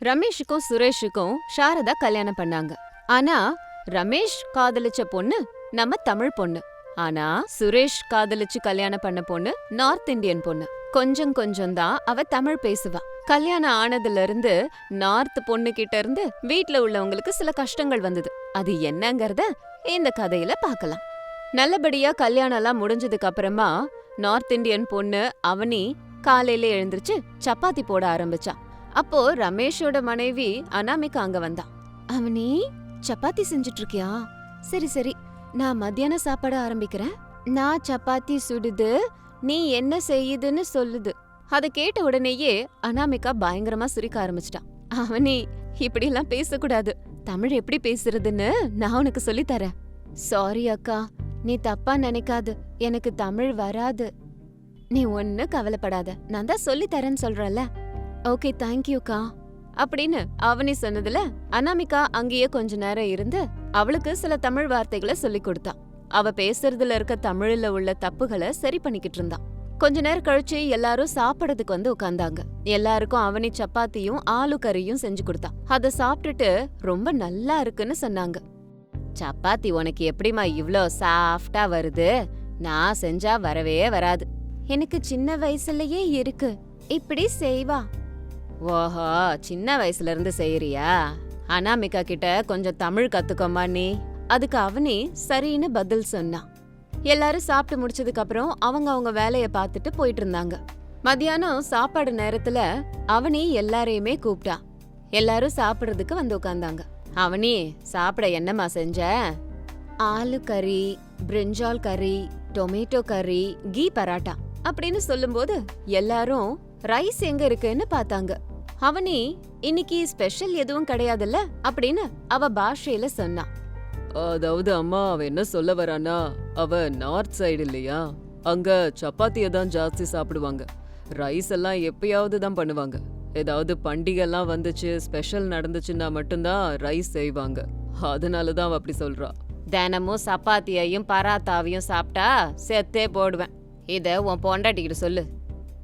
ரமேஷுக்கும் சுரேஷுக்கும் சாரதா கல்யாணம் பண்ணாங்க. ஆனா ரமேஷ் காதலிச்ச பொண்ணு நம்ம தமிழ் பொண்ணு. ஆனா சுரேஷ் காதலிச்சு கல்யாணம் பண்ண பொண்ணு நார்த் இந்தியன் பொண்ணு. கொஞ்சம் கொஞ்சம் தான் அவ தமிழ் பேசுவா. கல்யாணம் ஆனதுல இருந்து நார்த் பொண்ணு கிட்ட இருந்து வீட்ல உள்ளவங்களுக்கு சில கஷ்டங்கள் வந்தது. அது என்னங்கறத இந்த கதையில பார்க்கலாம். நல்லபடியா கல்யாணம் எல்லாம் முடிஞ்சதுக்கு அப்புறமா நார்த் இந்தியன் பொண்ணு அவனி காலையில எழுந்திருச்சு சப்பாத்தி போட ஆரம்பிச்சா. அப்போ ரமேஷோட மனைவி அனாமிகா அங்க வந்தா. அவனி சப்பாத்தி செஞ்சுட்டு இருக்கியா சரி சரி நான் மத்தியான சாப்பாடு ஆரம்பிக்கிறேன். நான் சப்பாத்தி சுடுது நீ என்ன செய்யுதுன்னு சொல்லுது. அத கேட்ட உடனேயே அனாமிகா பயங்கரமா சிரிக்க ஆரம்பிச்சிட்டான் அவனி இப்படி எல்லாம் பேசக்கூடாது. தமிழ் எப்படி பேசுறதுன்னு நான் உனக்கு சொல்லித் தரேன் சாரி அக்கா நீ தப்பா நினைக்காது. எனக்கு தமிழ் வராது. நீ ஒண்ணு கவலைப்படாத. நான் தான் சொல்லி தரேன்னு சொல்றல ஓகே தேங்க்யூக்கா அப்படின்னு அவனி சொன்னதுல அனாமிகா அங்கேயே கொஞ்ச நேரம் இருந்து அவளுக்கு சில தமிழ் வார்த்தைகளை சொல்லி கொடுத்தா. அவ பேசுறதுல இருக்க தமிழ்ல உள்ள தப்புகளை சரி பண்ணிக்கிட்டு இருந்தான் கொஞ்ச நேரம் கழிச்சு எல்லாரும் சாப்பிடறதுக்கு வந்து உட்காந்தாங்க எல்லாருக்கும் அவனி சப்பாத்தியும் ஆலு கறியும் செஞ்சு கொடுத்தா. அத சாப்பிட்டுட்டு ரொம்ப நல்லா இருக்குன்னு சொன்னாங்க. சப்பாத்தி உனக்கு எப்படிம்மா இவ்ளோ சாஃப்டா வருது? நான் செஞ்சா வரவே வராது. எனக்கு சின்ன வயசுலயே இருக்கு. இப்படி செய்வா. ஓஹோ சின்ன வயசுல இருந்து செய்யறியா அனாமிகா கிட்ட கொஞ்சம் தமிழ் கத்துக்கோமா நீ அதுக்கு அவனி சரின்னு பதில் சொன்னான் எல்லாரும் சாப்பிட்டு முடிச்சதுக்கு அப்புறம் அவங்க அவங்க வேலைய பார்த்துட்டு போயிட்டு இருந்தாங்க மதியானம் சாப்பாடு நேரத்துல அவனி எல்லாரையுமே கூப்பிட்டான் எல்லாரும் சாப்பிடுறதுக்கு வந்து உட்காந்தாங்க அவனி சாப்பிட என்னம்மா செஞ்ச? ஆலு கறி பிரிஞ்சால் கறி டொமேட்டோ கறி கீ பராட்டா. அப்படின்னு சொல்லும்போது எல்லாரும் ரைஸ் எங்க இருக்குன்னு பார்த்தாங்க. அவனி இன்னைக்கு ஸ்பெஷல் எதுவும் கிடையாதுல்ல? அப்படின்னு அவ பாஷையில சொன்னா. அதாவது அம்மா அவ என்ன சொல்ல வரானா அவ நார்த் சைடு இல்லையா? அங்க சப்பாத்தியை தான் ஜாஸ்தி சாப்பிடுவாங்க. ரைஸ் எல்லாம் எப்பயாவது தான் பண்ணுவாங்க. ஏதாவது பண்டிகைலாம் வந்துச்சு ஸ்பெஷல் நடந்துச்சுன்னா மட்டும்தான் ரைஸ் செய்வாங்க. அதனால தான் அவ அப்படி சொல்றா. தினமும் சப்பாத்தியையும் பராத்தாவையும் சாப்பிட்டா செத்தே போடுவேன். இத உன் பொண்டாட்டிக்கிட்ட சொல்லு.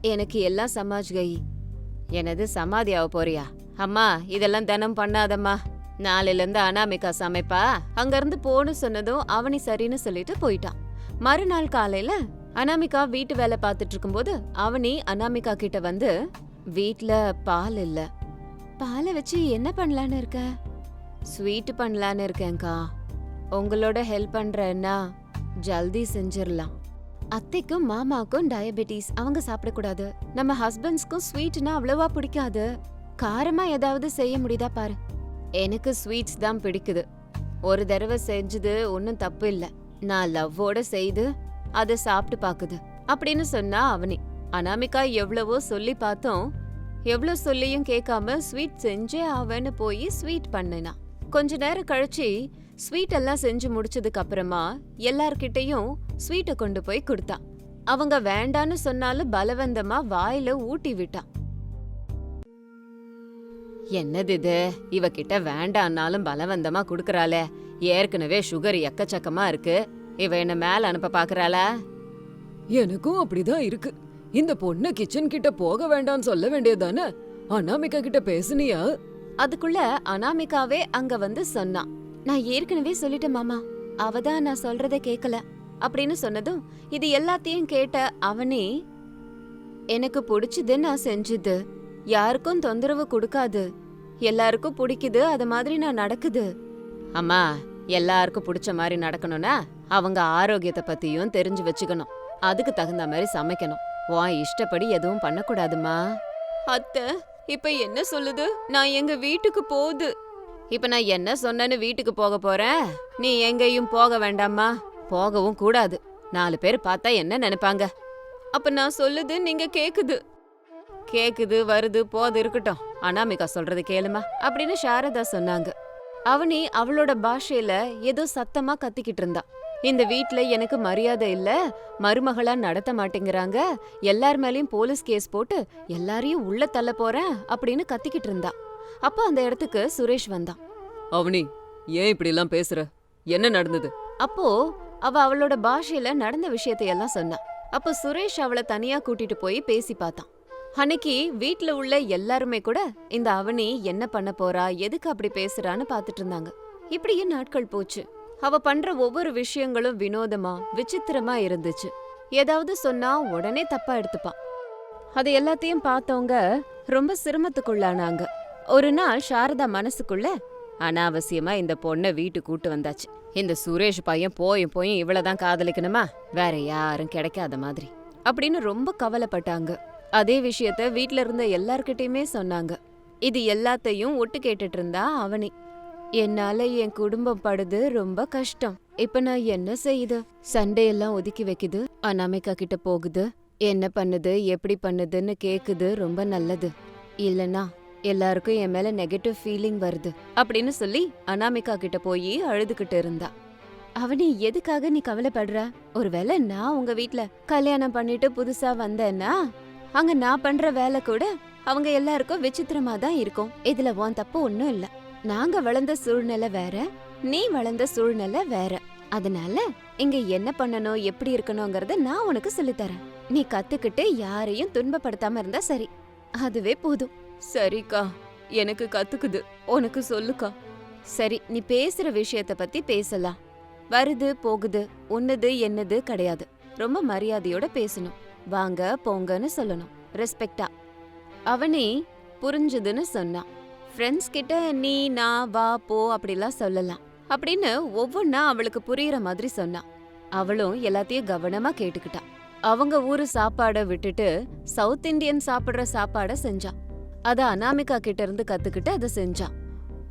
எனக்கு எல்லாம் சமாஜ் கை எனது சமாதி போறியா? அம்மா இதெல்லாம் தினம் பண்ணாதம்மா. நாளிலிருந்து அனாமிகா சமைப்பா? அங்கேருந்து போன்னு சொன்னதும் அவனி சரின்னு சொல்லிட்டு போயிட்டான். மறுநாள் காலையில அனாமிகா வீட்டு வேலை பார்த்துட்டு இருக்கும்போது அவனி அனாமிகா கிட்ட வந்து வீட்ல பால் இல்ல. பாலை வச்சு என்ன பண்ணலான்னு இருக்க? ஸ்வீட் பண்ணலான்னு இருக்கேன்க்கா. உங்களோட ஹெல்ப் பண்றேன்னா ஜல்தி செஞ்சிடலாம் அத்தைக்கும் மாமாக்கும் டயபெட்டிஸ் அவங்க சாப்பிடக்கூடாது. நம்ம ஹஸ்பண்ட்ஸ்க்கும் ஸ்வீட்னா அவ்வளவா பிடிக்காது. காரமா ஏதாவது செய்ய முடியுதா பாரு. எனக்கு ஸ்வீட்ஸ் தான் பிடிக்குது. ஒரு தடவை செஞ்சது ஒன்றும் தப்பு இல்லை. நான் லவ்வோட செய்து அதை சாப்பிட்டு பாக்குது. அப்படின்னு சொன்னா அவனி. அனாமிகா எவ்வளவோ சொல்லி பார்த்தோம். எவ்வளோ சொல்லியும் கேட்காம ஸ்வீட் செஞ்சே அவன்னு போய் ஸ்வீட் பண்ணினா. கொஞ்ச நேரம் கழிச்சு ஸ்வீட் எல்லாம் செஞ்சு முடிச்சதுக்கு அப்புறமா எல்லார்கிட்டயும் ஸ்வீட்டை கொண்டு போய் கொடுத்தா. அவங்க வேண்டான்னு சொன்னாலும் பலவந்தமா வாயில ஊட்டி விட்டா. என்னது இது? இவகிட்ட வேண்டான்னாலும் பலவந்தமா குடுக்கறாளே. ஏற்கனவே சுகர் எக்கச்சக்கமா இருக்கு. இவ என்ன மேல அனுப்ப பாக்குறாளா? எனக்கும் அப்படிதான் இருக்கு. இந்த பொண்ணு கிச்சன் கிட்ட போக வேண்டாம்னு சொல்ல வேண்டியதானே அனாமிகா கிட்ட பேசுனியா? அதுக்குள்ள அனாமிகாவே அங்க வந்து சொன்னா. நான் ஏற்கனவே சொல்லிட்டேன் மாமா. அவ தான் நான் சொல்றத கேக்கல. அப்படின்னு சொன்னதும் இது எல்லாத்தையும் கேட்ட அவனே எனக்கு பிடிச்சது நான் செஞ்சது. யாருக்கும் தொந்தரவு கொடுக்காது. எல்லாருக்கும் பிடிக்குது அது மாதிரி நான் நடக்குது. அம்மா எல்லாருக்கும் பிடிச்ச மாதிரி நடக்கணும்னா அவங்க ஆரோக்கியத்தை பத்தியும் தெரிஞ்சு வச்சுக்கணும். அதுக்கு தகுந்த மாதிரி சமைக்கணும். உன் இஷ்டப்படி எதுவும் பண்ணக்கூடாதுமா அத்தை இப்ப என்ன சொல்லுது? நான் எங்க வீட்டுக்கு போகுது இப்ப நான் என்ன சொன்னேன்னு வீட்டுக்கு போக போறேன்? நீ எங்கேயும் போக வேண்டாமா போகவும் கூடாது. நாலு பேர் பார்த்தா என்ன நினைப்பாங்க? அப்ப நான் சொல்லுது நீங்க கேக்குது. கேக்குது வருது போது இருக்கட்டும். அனாமிகா சொல்றது கேளுமா? அப்படின்னு சாரதா சொன்னாங்க. அவனி அவளோட பாஷையில ஏதோ சத்தமா கத்திக்கிட்டு இருந்தா. இந்த வீட்ல எனக்கு மரியாதை இல்ல. மருமகளா நடத்த மாட்டேங்கிறாங்க. எல்லார் மேலயும் போலீஸ் கேஸ் போட்டு எல்லாரையும் உள்ள தள்ள போறேன் அப்படின்னு கத்திக்கிட்டு இருந்தா. அப்ப அந்த இடத்துக்கு சுரேஷ் வந்தான். அவனி ஏன் இப்படி எல்லாம் பேசுற? என்ன நடந்தது? அப்போ அவ அவளோட பாஷையில நடந்த விஷயத்தை எல்லாம் சொன்னா. அப்போ சுரேஷ் அவளை தனியா கூட்டிட்டு போய் பேசி பார்த்தான். அன்னைக்கு வீட்ல உள்ள எல்லாருமே கூட இந்த அவனி என்ன பண்ண போறா? எதுக்கு அப்படி பேசுறான்னு பாத்துட்டு இருந்தாங்க. இப்படியே நாட்கள் போச்சு. அவ பண்ற ஒவ்வொரு விஷயங்களும் வினோதமா விசித்திரமா இருந்துச்சு. ஏதாவது சொன்னா உடனே தப்பா எடுத்துப்பான். அது எல்லாத்தையும் பார்த்தவங்க ரொம்ப சிரமத்துக்குள்ளானாங்க. ஒரு நாள் சாரதா மனசுக்குள்ள அனாவசியமா இந்த பொண்ணை வீட்டு கூட்டு வந்தாச்சு. இந்த சுரேஷ் பையன் போயும் போயும் இவ்வளவுதான் காதலிக்கணுமா? வேற யாரும் கிடைக்காத மாதிரி. அப்படின்னு ரொம்ப கவலைப்பட்டாங்க. அதே விஷயத்த வீட்ல இருந்த எல்லார்கிட்டயுமே சொன்னாங்க. இது எல்லாத்தையும் ஒட்டு கேட்டுட்டு இருந்தா அவனி. என்னால என் குடும்பம் படுது ரொம்ப கஷ்டம். இப்ப நான் என்ன செய்யுது சண்டே எல்லாம் ஒதுக்கி வைக்குது? அனாமிகா கிட்ட போகுது? என்ன பண்ணுது? எப்படி பண்ணுதுன்னு கேக்குது? ரொம்ப நல்லது. இல்லனா எல்லாருக்கும் என் மேல நெகட்டிவ் ஃபீலிங் வருது அப்படின்னு சொல்லி அனாமிகா கிட்ட போய் அழுதுகிட்டு இருந்தா. அவனி எதுக்காக நீ கவலைப்படுற? ஒருவேளை நான் உங்க வீட்ல கல்யாணம் பண்ணிட்டு புதுசா வந்தேன்னா அங்க நான் பண்ற வேலை கூட அவங்க எல்லாருக்கும் விசித்திரமா தான் இருக்கும். இதுல உன் தப்பு ஒண்ணும் இல்ல. நாங்க வளர்ந்த சூழ்நிலை வேற நீ வளர்ந்த சூழ்நிலை வேற. அதனால இங்க என்ன பண்ணணும் எப்படி இருக்கணுங்கிறத நான் உனக்கு சொல்லித்தரேன். நீ கத்துக்கிட்டு யாரையும் துன்பப்படுத்தாம இருந்தா சரி. அதுவே போதும். சரிக்கா எனக்கு கத்துக்குது. உனக்கு சொல்லுக்கா. சரி நீ பேசுற விஷயத்த பத்தி பேசலாம். வருது போகுது உன்னது என்னது கிடையாது. ரொம்ப மரியாதையோட பேசணும். வாங்க போங்கன்னு சொல்லணும். ரெஸ்பெக்டா அவனே புரிஞ்சுதுன்னு சொன்னான். ஃப்ரெண்ட்ஸ் கிட்ட நீ நான் வா போ அப்படிலாம் சொல்லலாம். அப்படின்னு ஒவ்வொன்னா அவளுக்கு புரியுற மாதிரி சொன்னான். அவளும் எல்லாத்தையும் கவனமா கேட்டுக்கிட்டா அவங்க ஊரு சாப்பாட விட்டுட்டு சவுத் இந்தியன் சாப்பிடுற சாப்பாட செஞ்சான். அத அனாமிகா கிட்ட இருந்து கத்துக்கிட்டு அதை செஞ்சான்.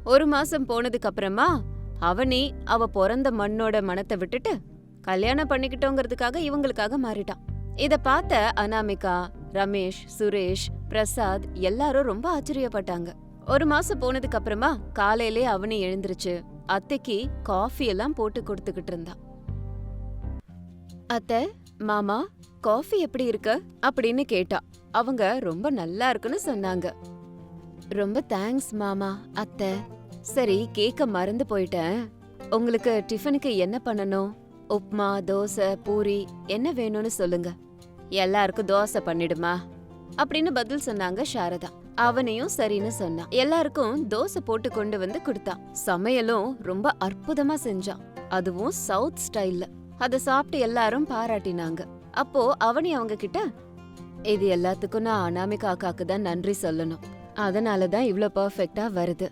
ஒரு மாசம் போனதுக்கு அப்புறமா அவனி அவ பிறந்த மண்ணோட மனத்தை விட்டுட்டு கல்யாணம் பண்ணிக்கிட்டோங்கிறதுக்காக இவங்களுக்காக மாறிட்டான். இத பார்த்த அனாமிகா ரமேஷ் சுரேஷ் பிரசாத் எல்லாரும் ரொம்ப ஆச்சரியப்பட்டாங்க. ஒரு மாசம் போனதுக்கு அப்புறமா காலையிலே அவனி எழுந்திருச்சு அத்தைக்கு காஃபி எல்லாம் போட்டு கொடுத்துக்கிட்டு இருந்தான். அத்தை மாமா காஃபி எப்படி இருக்கு? அப்படின்னு கேட்டா. அவங்க ரொம்ப நல்லா இருக்குன்னு சொன்னாங்க. ரொம்ப தேங்க்ஸ் மாமா அத்தை. சரி கேக்க மறந்து போயிட்டேன். உங்களுக்கு டிஃபனுக்கு என்ன பண்ணணும்? உப்மா தோசை பூரி என்ன வேணும்னு சொல்லுங்க. எல்லாருக்கும் தோசை பண்ணிடுமா? அப்படின்னு பதில் சொன்னாங்க சாரதா. அவனையும் சரின்னு சொன்னான் எல்லாருக்கும் தோசை போட்டு கொண்டு வந்து கொடுத்தான் சமையலும் ரொம்ப அற்புதமா செஞ்சான். அதுவும் சவுத் ஸ்டைல்ல. அத சாப்பிட்டு எல்லாரும் பாராட்டினாங்க. அப்போ அவனி அவங்க கிட்ட இது எல்லாத்துக்கும் நான் அனாமிகா அக்காக்கு தான் நன்றி சொல்லணும். அதனால தான் இவ்வளோ பர்ஃபெக்டாக வருது.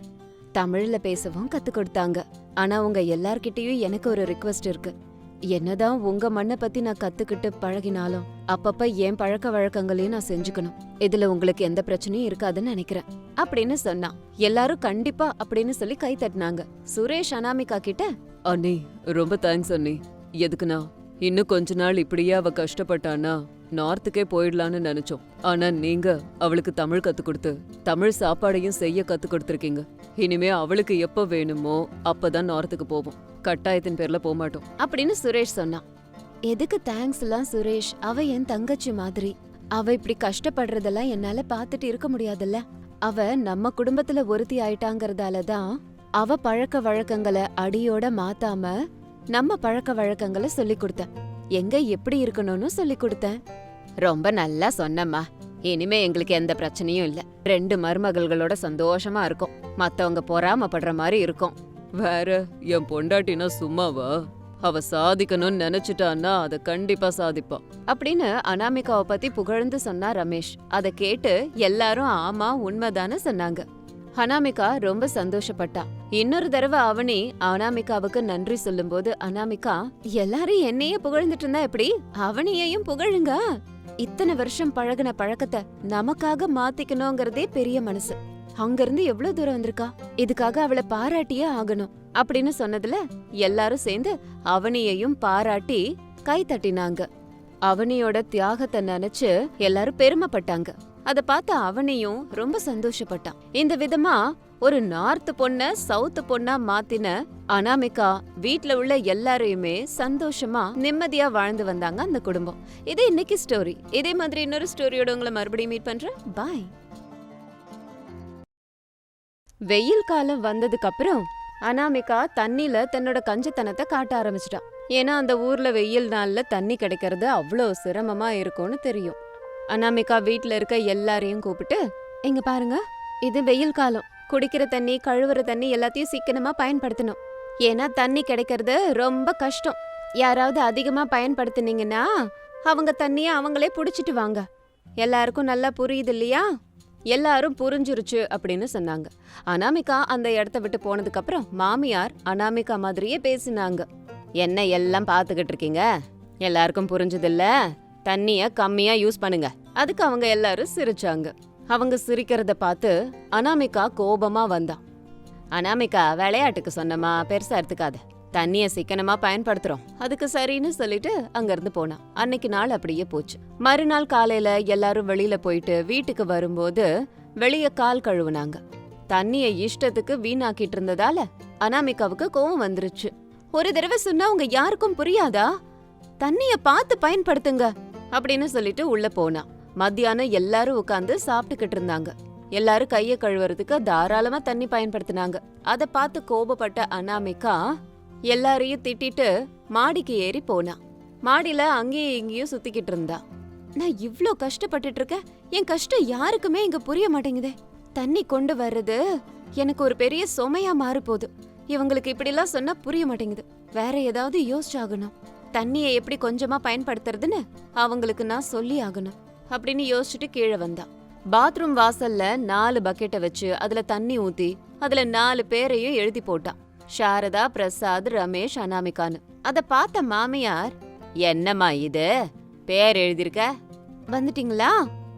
தமிழ்ல பேசவும் கற்றுக் கொடுத்தாங்க. ஆனா உங்கள் எல்லார்கிட்டேயும் எனக்கு ஒரு ரிக்வெஸ்ட் இருக்கு. என்னதான் உங்க மண்ணை பத்தி நான் கத்துக்கிட்டு பழகினாலும் அப்பப்போ என் பழக்க வழக்கங்களையும் நான் செஞ்சுக்கணும். இதில் உங்களுக்கு எந்த பிரச்சனையும் இருக்காதுன்னு நினைக்கிறேன். அப்படின்னு சொன்னான். எல்லாரும் கண்டிப்பா அப்படின்னு சொல்லி கை தட்டினாங்க. சுரேஷ் அனாமிகா கிட்ட அண்ணி ரொம்ப தேங்க்ஸ் அண்ணி. எதுக்குண்ணா? இன்னும் கொஞ்ச நாள் இப்படியே அவ கஷ்டப்பட்டானா நார்த்துக்கே போயிடலான்னு நினைச்சோம். ஆனா நீங்க அவளுக்கு தமிழ் கத்து கொடுத்து தமிழ் சாப்பாடையும் செய்ய கத்து கொடுத்துருக்கீங்க. இனிமே அவளுக்கு எப்ப வேணுமோ அப்பதான் நார்த்துக்கு போவோம். கட்டாயத்தின் பேர்ல போகமாட்டோம் அப்படின்னு சுரேஷ் சொன்னான். எதுக்கு தேங்க்ஸ் எல்லாம் சுரேஷ்? அவ என் தங்கச்சி மாதிரி. அவ இப்படி கஷ்டப்படுறதெல்லாம் என்னால பாத்துட்டு இருக்க முடியாதுல்ல. அவ நம்ம குடும்பத்துல ஒருத்தி ஆயிட்டாங்கறதால தான் அவ பழக்க வழக்கங்களை அடியோட மாத்தாம நம்ம பழக்க வழக்கங்களை சொல்லி கொடுத்தேன். எங்க எப்படி இருக்கணும்னு சொல்லி கொடுத்தேன். ரொம்ப நல்லா சொன்னம்மா. இனிமே எங்களுக்கு எந்த பிரச்சனையும் இல்ல. ரெண்டு மருமகள்களோட சந்தோஷமா இருக்கும். மத்தவங்க பொறாமப்படுற மாதிரி இருக்கும். வேற என் பொண்டாட்டினா சும்மாவா? அவ சாதிக்கணும்னு நினைச்சிட்டான்னா அதை கண்டிப்பா சாதிப்பா. அப்படின்னு அனாமிகாவை பத்தி புகழ்ந்து சொன்னா ரமேஷ். அத கேட்டு எல்லாரும் ஆமா உண்மைதான்னு சொன்னாங்க. அனாமிகா ரொம்ப சந்தோஷப்பட்டா. இன்னொரு தடவை அவனே அனாமிகாவுக்கு நன்றி சொல்லும்போது அனாமிகா எல்லாரும் என்னையே புகழ்ந்துட்டு இருந்தா எப்படி? அவனையையும் புகழுங்க. இத்தனை வருஷம் பழகுன பழக்கத்தை நமக்காக மாத்திக்கணுங்கிறதே பெரிய மனசு. அங்கிருந்து எவ்வளவு தூரம் வந்திருக்கா? இதுக்காக அவளை பாராட்டியே ஆகணும் அப்படின்னு சொன்னதுல எல்லாரும் சேர்ந்து அவனியையும் பாராட்டி கை தட்டினாங்க. அவனியோட தியாகத்தை நினைச்சு எல்லாரும் பெருமைப்பட்டாங்க. அத பார்த்த அவனையும் ரொம்ப சந்தோஷப்பட்டான். இந்த விதமா ஒரு நார்த் பொண்ண சவுத் பொண்ணா மாத்தின அனாமிகா வீட்ல உள்ள எல்லாரையுமே சந்தோஷமா நிம்மதியா வாழ்ந்து வந்தாங்க அந்த குடும்பம். இது இன்னைக்கு ஸ்டோரி இதே மாதிரி இன்னொரு ஸ்டோரியோட உங்களை மறுபடியும் மீட் பண்றேன். பாய் வெயில் காலம் வந்ததுக்கு அப்புறம் அனாமிகா தண்ணில தன்னோட கஞ்சத்தனத்தை காட்ட ஆரம்பிச்சிட்டான் ஏன்னா அந்த ஊர்ல வெயில் நாள்ல தண்ணி கிடைக்கிறது அவ்வளோ சிரமமா இருக்கும்னு தெரியும். அனாமிகா வீட்டில் இருக்க எல்லாரையும் கூப்பிட்டு இங்க பாருங்க இது வெயில் காலம். குடிக்கிற தண்ணி கழுவுற தண்ணி எல்லாத்தையும் சிக்கனமா பயன்படுத்தணும். ஏன்னா தண்ணி கிடைக்கிறது ரொம்ப கஷ்டம். யாராவது அதிகமா பயன்படுத்தினீங்கன்னா அவங்க தண்ணியை அவங்களே புடிச்சிட்டு வாங்க. எல்லாருக்கும் நல்லா புரியுது இல்லையா? எல்லாரும் புரிஞ்சிருச்சு அப்படின்னு சொன்னாங்க. அனாமிகா அந்த இடத்த விட்டு போனதுக்கு அப்புறம் மாமியார் அனாமிகா மாதிரியே பேசினாங்க. என்ன எல்லாம் பார்த்துக்கிட்டு இருக்கீங்க? எல்லாருக்கும் புரிஞ்சதில்ல தண்ணிய கம்மியா யூஸ் பண்ணுங்க. அதுக்கு அவங்க எல்லாரும் சிரிச்சாங்க. அவங்க சிரிக்கிறத பார்த்து அனாமிகா கோபமா வந்தான் அனாமிகா விளையாட்டுக்கு சொன்னமா பெருசா எடுத்துக்காத. தண்ணிய சிக்கனமா பயன்படுத்துறோம். அதுக்கு சரின்னு சொல்லிட்டு அங்கிருந்து போனான் அன்னைக்கு நாள் அப்படியே போச்சு. மறுநாள் காலையில எல்லாரும் வெளியில போயிட்டு வீட்டுக்கு வரும்போது வெளிய கால் கழுவுனாங்க. தண்ணிய இஷ்டத்துக்கு வீணாக்கிட்டு இருந்ததால அனாமிகாவுக்கு கோவம் வந்துருச்சு. ஒரு தடவை சொன்னா உங்க யாருக்கும் புரியாதா? தண்ணிய பார்த்து பயன்படுத்துங்க. அப்படின்னு சொல்லிட்டு உள்ள போனா. மத்தியானம் எல்லாரும் உட்காந்து சாப்பிட்டுக்கிட்டு இருந்தாங்க. எல்லாரும் கைய கழுவுறதுக்கு தாராளமா தண்ணி பயன்படுத்தினாங்க. அத பார்த்து கோபப்பட்ட அனாமிகா எல்லாரையும் திட்டிட்டு மாடிக்கு ஏறி போனா. மாடியில அங்கேயும் இங்கேயும் சுத்திக்கிட்டு இருந்தா. நான் இவ்ளோ கஷ்டப்பட்டுட்டு இருக்கேன் என் கஷ்டம் யாருக்குமே இங்க புரிய மாட்டேங்குதே. தண்ணி கொண்டு வர்றது எனக்கு ஒரு பெரிய சுமையா மாறி போகுது இவங்களுக்கு இப்படிலாம் சொன்னா புரிய மாட்டேங்குது. வேற ஏதாவது யோசிச்சாகணும். தண்ணியை எப்படி கொஞ்சமா பயன்படுத்துறதுன்னு அவங்களுக்கு நான் சொல்லி ஆகணும் அப்படின்னு யோசிச்சுட்டு கீழே வந்தா. பாத்ரூம் வாசல்ல நாலு பக்கெட்டை வச்சு அதுல தண்ணி ஊத்தி அதுல நாலு பேரையும் எழுதி போட்டா. சாரதா பிரசாத் ரமேஷ் அனாமிகான்னு. அத பார்த்த மாமியார் என்னம்மா இது? பேர் எழுதிருக்க? வந்துட்டீங்களா?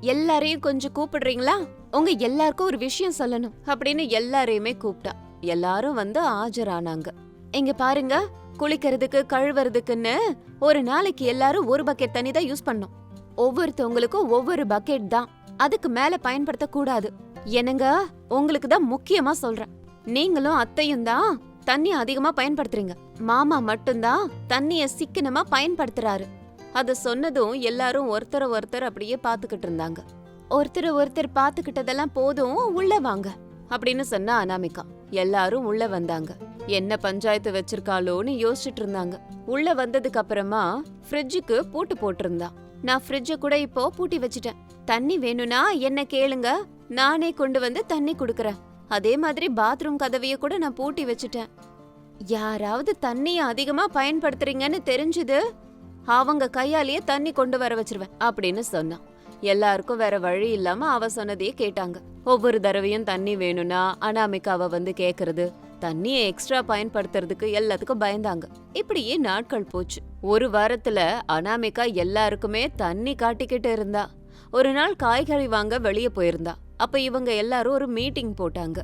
எல்லாரையும் கொஞ்சம் கூப்பிடுறீங்களா? உங்க எல்லாருக்கும் ஒரு விஷயம் சொல்லணும் அப்படின்னு எல்லாரையுமே கூப்பிட்டா. எல்லாரும் வந்து ஆஜரானாங்க. இங்க பாருங்க குளிக்கிறதுக்கு கழுவுறதுக்குன்னு ஒரு நாளைக்கு எல்லாரும் ஒரு பக்கெட் தண்ணி தான் யூஸ் பண்ணோம். ஒவ்வொருத்தவங்களுக்கும் ஒவ்வொரு பக்கெட் தான். அதுக்கு மேல பயன்படுத்த கூடாது. என்னங்க? உங்களுக்கு தான் முக்கியமா சொல்றேன். நீங்களும் அத்தையும் தான் தண்ணி அதிகமா பயன்படுத்துறீங்க. மாமா மட்டும்தான் தண்ணிய சிக்கனமா பயன்படுத்துறாரு. அத சொன்னதும் எல்லாரும் ஒருத்தர ஒருத்தர் அப்படியே பாத்துக்கிட்டு இருந்தாங்க. ஒருத்தர் ஒருத்தர் பாத்துக்கிட்டதெல்லாம் போதும் உள்ள வாங்க. அப்படின்னு சொன்னா அனாமிகா. எல்லாரும் உள்ள வந்தாங்க. என்ன பஞ்சாயத்து வச்சிருக்காளோன்னு யோசிச்சுட்டு இருந்தாங்க. உள்ள வந்ததுக்கு அப்புறமா ஃப்ரிட்ஜுக்கு பூட்டு போட்டிருந்தான் நான் ஃப்ரிட்ஜ கூட இப்போ பூட்டி வச்சிட்டேன். தண்ணி வேணும்னா என்ன கேளுங்க. நானே கொண்டு வந்து தண்ணி குடுக்கறேன். அதே மாதிரி பாத்ரூம் கதவைய கூட நான் பூட்டி வச்சிட்டேன். யாராவது தண்ணிய அதிகமா பயன்படுத்துறீங்கன்னு தெரிஞ்சது அவங்க கையாலேயே தண்ணி கொண்டு வர வச்சிருவேன் அப்படின்னு சொன்னான். எல்லாருக்கும் வேற வழி இல்லாம அவ சொன்னதையே கேட்டாங்க. ஒவ்வொரு தடவையும் தண்ணி வேணும்னா அனாமிகாவை வந்து கேக்குறது தண்ணியை எக்ஸ்ட்ரா பயன்படுத்துறதுக்கு எல்லாத்துக்கும் பயந்தாங்க. இப்படியே நாட்கள் போச்சு. ஒரு வாரத்துல அனாமிகா எல்லாருக்குமே தண்ணி காட்டிக்கிட்டு இருந்தா. ஒரு நாள் காய்கறி வாங்க வெளியே போயிருந்தா. அப்ப இவங்க எல்லாரும் ஒரு மீட்டிங் போட்டாங்க.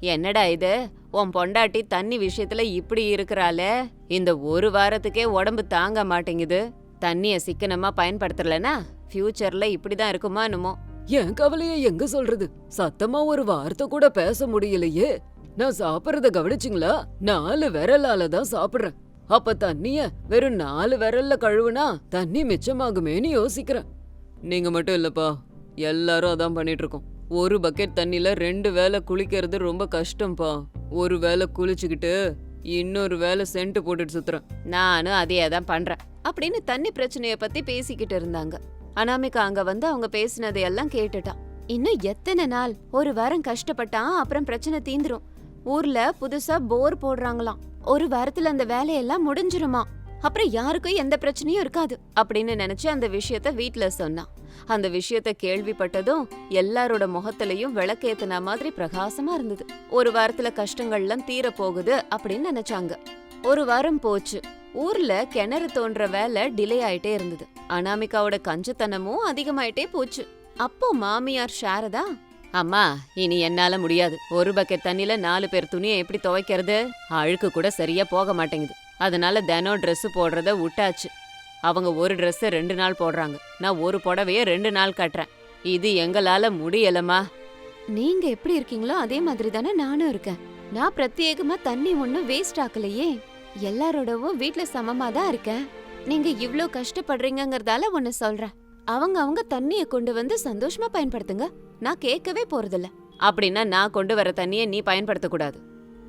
என்னடா இது? உன் பொண்டாட்டி தண்ணி விஷயத்துல இப்படி இருக்கிறாளே? இந்த ஒரு வாரத்துக்கே உடம்பு தாங்க மாட்டேங்குது. தண்ணிய சிக்கனமா பயன்படுத்தலனா? ஃபியூச்சர்ல இப்படிதான் இருக்குமா என்னமோ? என் கவலைய எங்க சொல்றது? சத்தமா ஒரு வார்த்தை கூட பேச முடியலையே. நான் சாப்பிடுறத கவனிச்சிங்களா? நாலு விரலால தான் சாப்பிடுறேன். அப்ப தண்ணிய வெறும் நாலு விரல்ல கழுவுனா தண்ணி மிச்சமாகுமேன்னு யோசிக்கிறேன். நீங்க மட்டும் இல்லப்பா எல்லாரும் அதான் பண்ணிட்டு இருக்கோம் ஒரு பக்கெட் தண்ணில ரெண்டு வேளை குளிக்கிறது ரொம்ப கஷ்டம்ப்பா ஒரு வேளை குளிச்சுக்கிட்டு இன்னொரு வேளை சென்ட் போட்டுட்டு சுத்துறேன். நானும் அதையே தான் பண்றேன். அப்படின்னு தண்ணி பிரச்சனைய பத்தி பேசிக்கிட்டு இருந்தாங்க. அனாமிகா அங்க வந்து அவங்க பேசினதையெல்லாம் கேட்டுட்டான் இன்னும் எத்தனை நாள்? ஒரு வாரம் கஷ்டப்பட்டான் அப்புறம் பிரச்சனை தீந்துரும். ஊர்ல புதுசா போர் போடுறாங்களாம். ஒரு வாரத்துல அந்த வேலையெல்லாம் முடிஞ்சிருமா? அப்புறம் யாருக்கும் எந்த பிரச்சனையும் இருக்காது அப்படின்னு நினைச்சு அந்த விஷயத்த வீட்ல சொன்னான் அந்த விஷயத்த கேள்விப்பட்டதும் எல்லாரோட முகத்திலையும் விளக்கேத்தன மாதிரி பிரகாசமா இருந்தது. ஒரு வாரத்துல கஷ்டங்கள்லாம் தீர போகுது அப்படின்னு நினைச்சாங்க. ஒரு வாரம் போச்சு. ஊர்ல கிணறு தோன்ற வேலை டிலே ஆயிட்டே இருந்தது. அனாமிகாவோட கஞ்சத்தனமும் அதிகமாயிட்டே போச்சு. அப்போ மாமியார் சாரதா அம்மா இனி என்னால முடியாது. ஒரு பக்கெட் தண்ணில நாலு பேர் துணியை எப்படி துவைக்கிறது? அழுக்கு கூட சரியா போக மாட்டேங்குது. அதனால தினம் ட்ரெஸ் போடுறத விட்டாச்சு. அவங்க ஒரு Dress ரெண்டு நாள் போடுறாங்க. நான் ஒரு புடவைய ரெண்டு நாள் கட்டுறேன். இது எங்களால முடியலம்மா. நீங்க எப்படி இருக்கீங்களோ அதே மாதிரி தானே நானும் இருக்கேன். நான் பிரத்யேகமா தண்ணி ஒண்ணும் வேஸ்ட் ஆக்கலையே. எல்லாரோடவும் வீட்ல சமமா தான் இருக்கேன். நீங்க இவ்ளோ கஷ்டப்படுறீங்கங்கறதால ஒன்னு சொல்றேன். அவங்க அவங்க தண்ணிய கொண்டு வந்து சந்தோஷமா பயன்படுத்துங்க. நான் கேட்கவே போறதில்ல. அப்படின்னா நான் கொண்டு வர தண்ணிய நீ பயன்படுத்த கூடாது.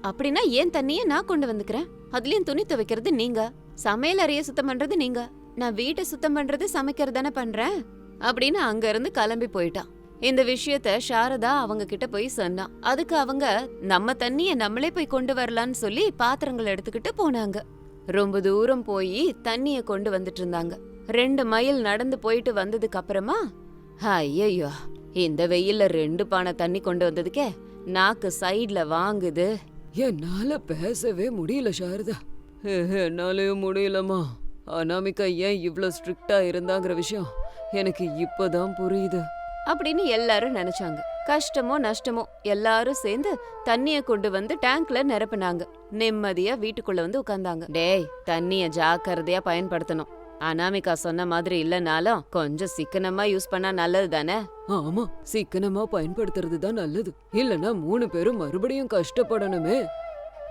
அப்படின்னா ஏன் தண்ணிய நான் கொண்டு வந்துக்கிறேன்? அதுலயும் துணி துவைக்கிறது நீங்க. சமையல் அறைய சுத்தம் பண்றது நீங்க. நான் வீட்டை சுத்தம் பண்றது சமைக்கிறது தானே பண்றேன். அப்படின்னு அங்க இருந்து கிளம்பி போயிட்டான். இந்த விஷயத்த சாரதா அவங்க கிட்ட போய் சொன்னா. அதுக்கு அவங்க நம்ம தண்ணிய நம்மளே போய் கொண்டு வரலான்னு சொல்லி பாத்திரங்கள் எடுத்துக்கிட்டு போனாங்க. ரொம்ப தூரம் போய் தண்ணிய கொண்டு வந்துட்டு இருந்தாங்க ரெண்டு மைல் நடந்து போயிட்டு வந்ததுக்கு அப்புறமா ஐயோ இந்த வெயில்ல ரெண்டு பானை தண்ணி கொண்டு வந்ததுக்கே நாக்கு சைட்ல வாங்குது. என்னால பேசவே முடியல சாரதா. என்னாலயும் முடியலம்மா. அனாமிகா ஏன் இவ்வளோ ஸ்ட்ரிக்டா இருந்தாங்கிற விஷயம் எனக்கு இப்பதான் புரியுது. அப்படின்னு எல்லாரும் நினைச்சாங்க. கஷ்டமோ நஷ்டமோ எல்லாரும் சேர்ந்து தண்ணிய கொண்டு வந்து டேங்க்ல நிரப்புனாங்க. நிம்மதியா வீட்டுக்குள்ள வந்து உட்கார்ந்தாங்க டேய் தண்ணிய ஜாக்கிரதையா பயன்படுத்தணும். அனாமிகா சொன்ன மாதிரி இல்லனாலும் கொஞ்சம் சிக்கனமா யூஸ் பண்ணா நல்லது தானே? ஆமா சிக்கனமா பயன்படுத்துறது தான் நல்லது. இல்லனா மூணு பேரும் மறுபடியும் கஷ்டப்படணுமே.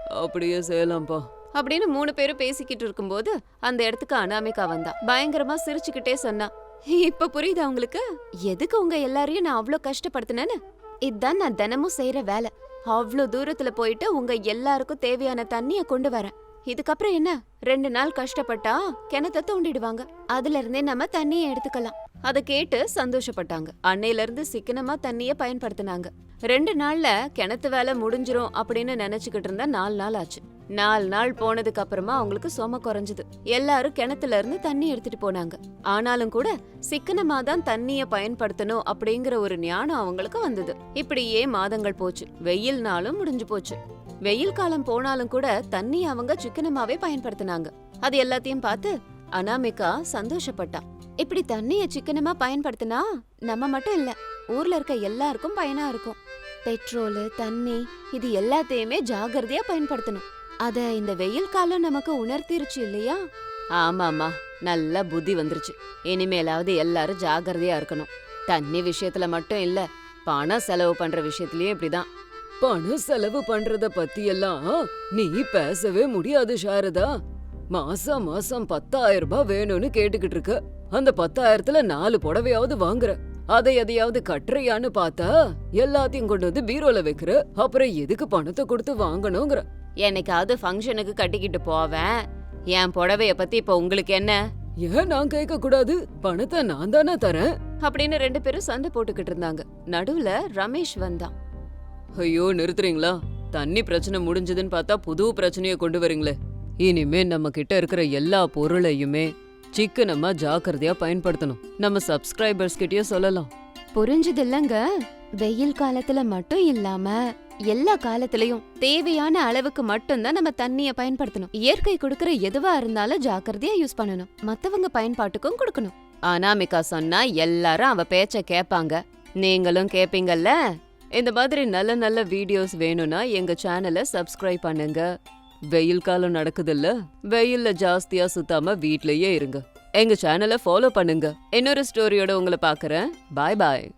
அப்படியே செய்யலாம்ப்பா. அப்படின்னு மூணு பேரும் பேசிக்கிட்டு இருக்கும்போது அந்த இடத்துக்கு அனாமிகா வந்தா. பயங்கரமா சிரிச்சுக்கிட்டே சொன்னா. இப்ப புரியுதா உங்களுக்கு? எதுக்கு உங்க எல்லாரையும் நான் அவ்வளோ கஷ்டப்படுத்தினேன்னு? இதுதான் நான் தினமும் செய்யற வேலை. அவ்வளோ தூரத்துல போயிட்டு உங்க எல்லாருக்கும் தேவையான தண்ணிய கொண்டு வரேன். இதுக்கப்புறம் என்ன? ரெண்டு நாள் கஷ்டப்பட்டா கிணத்த தோண்டிடுவாங்க. அதுல இருந்தே நம்ம தண்ணிய எடுத்துக்கலாம். அத கேட்டு சந்தோஷப்பட்டாங்க. அன்னையில இருந்து சிக்கனமா தண்ணிய பயன்படுத்தினாங்க. ரெண்டு நாள்ல கிணத்து வேலை முடிஞ்சிரும் அப்படின்னு நினைச்சுக்கிட்டு இருந்தா நாலு நாள் ஆச்சு. நாலு நாள் போனதுக்கு அப்புறமா அவங்களுக்கு சும குறைஞ்சது. எல்லாரும் கிணத்துல இருந்து தண்ணி எடுத்துட்டு போனாங்க. ஆனாலும் கூட சிக்கனமா தான் தண்ணிய பயன்படுத்தணும் அப்படிங்கிற ஒரு ஞானம் அவங்களுக்கு வந்தது. இப்படியே மாதங்கள் போச்சு. வெயில் நாளும் முடிஞ்சு போச்சு. வெயில் காலம் போனாலும் கூட தண்ணி அவங்க சிக்கனமாவே பயன்படுத்தினாங்க. அது எல்லாத்தையும் பார்த்து அனாமிகா சந்தோஷப்பட்டா. இப்படி தண்ணிய சிக்கனமா பயன்படுத்தினா நம்ம மட்டும் இல்ல ஊர்ல இருக்க எல்லாருக்கும் பயனா இருக்கும். பெட்ரோலு தண்ணி இது எல்லாத்தையுமே ஜாகிரதையா பயன்படுத்தணும். அத இந்த வெயில் காலம் நமக்கு உணர்த்திருச்சு இல்லையா? ஆமாமா நல்ல புத்தி வந்துருச்சு. இனிமேலாவது எல்லாரும் ஜாகிரதையா இருக்கணும். தண்ணி விஷயத்துல மட்டும் இல்ல பணம் செலவு பண்ற விஷயத்துலயும் இப்படிதான். பணம் செலவு பண்றத பத்தி எல்லாம் நீ பேசவே முடியாது சாரதா. மாசம் மாசம் பத்தாயிரம் ரூபாய் வேணும்னு கேட்டுக்கிட்டு இருக்க. அந்த பத்தாயிரத்துல நாலு புடவையாவது வாங்குற. அதை எதையாவது கட்டுறியான்னு பார்த்தா எல்லாத்தையும் கொண்டு வந்து பீரோல வைக்கிற அப்புறம் எதுக்கு பணத்தை கொடுத்து வாங்கணுங்கிற. என்னைக்காவது ஃபங்க்ஷனுக்கு கட்டிக்கிட்டு போவேன். என் புடவைய பத்தி இப்ப உங்களுக்கு என்ன? ஏன் நான் கேட்க கூடாது பணத்தை நான் தானே தரேன். அப்படின்னு ரெண்டு பேரும் சண்டை போட்டுக்கிட்டு இருந்தாங்க. நடுவுல ரமேஷ் வந்தான். ஐயோ நிறுத்துறீங்களா? தண்ணி பிரச்சனை முடிஞ்சதுன்னு பார்த்தா புது பிரச்சனைய கொண்டு வரீங்களே. இனிமே நம்ம கிட்ட இருக்கிற எல்லா பொருளையுமே சிக்கனமா ஜாக்கிரதையா பயன்படுத்தணும். நம்ம சப்ஸ்கிரைபர்ஸ் கிட்டயும் சொல்லலாம். புரிஞ்சது இல்லங்க வெயில் காலத்துல மட்டும் இல்லாம எல்லா காலத்திலயும் தேவையான அளவுக்கு மட்டும்தான் நம்ம தண்ணிய பயன்படுத்தணும். இயற்கை கொடுக்கற எதுவா இருந்தாலும் ஜாக்கிரதையா யூஸ் பண்ணணும். மத்தவங்க பயன்பாட்டுக்கும் கொடுக்கணும். அனாமிகா சொன்னா எல்லாரும் அவ பேச்ச கேப்பாங்க நீங்களும் கேப்பீங்கல்ல? இந்த மாதிரி நல்ல நல்ல வீடியோஸ் வேணும்னா எங்க சேனலை சப்ஸ்கிரைப் பண்ணுங்க. வெயில் காலம் நடக்குதுல்ல? வெயில்ல ஜாஸ்தியா சுத்தாம வீட்லயே இருங்க. எங்க சேனலை ஃபாலோ பண்ணுங்க. இன்னொரு ஸ்டோரியோட உங்களை பாக்குறேன் பாய் பாய்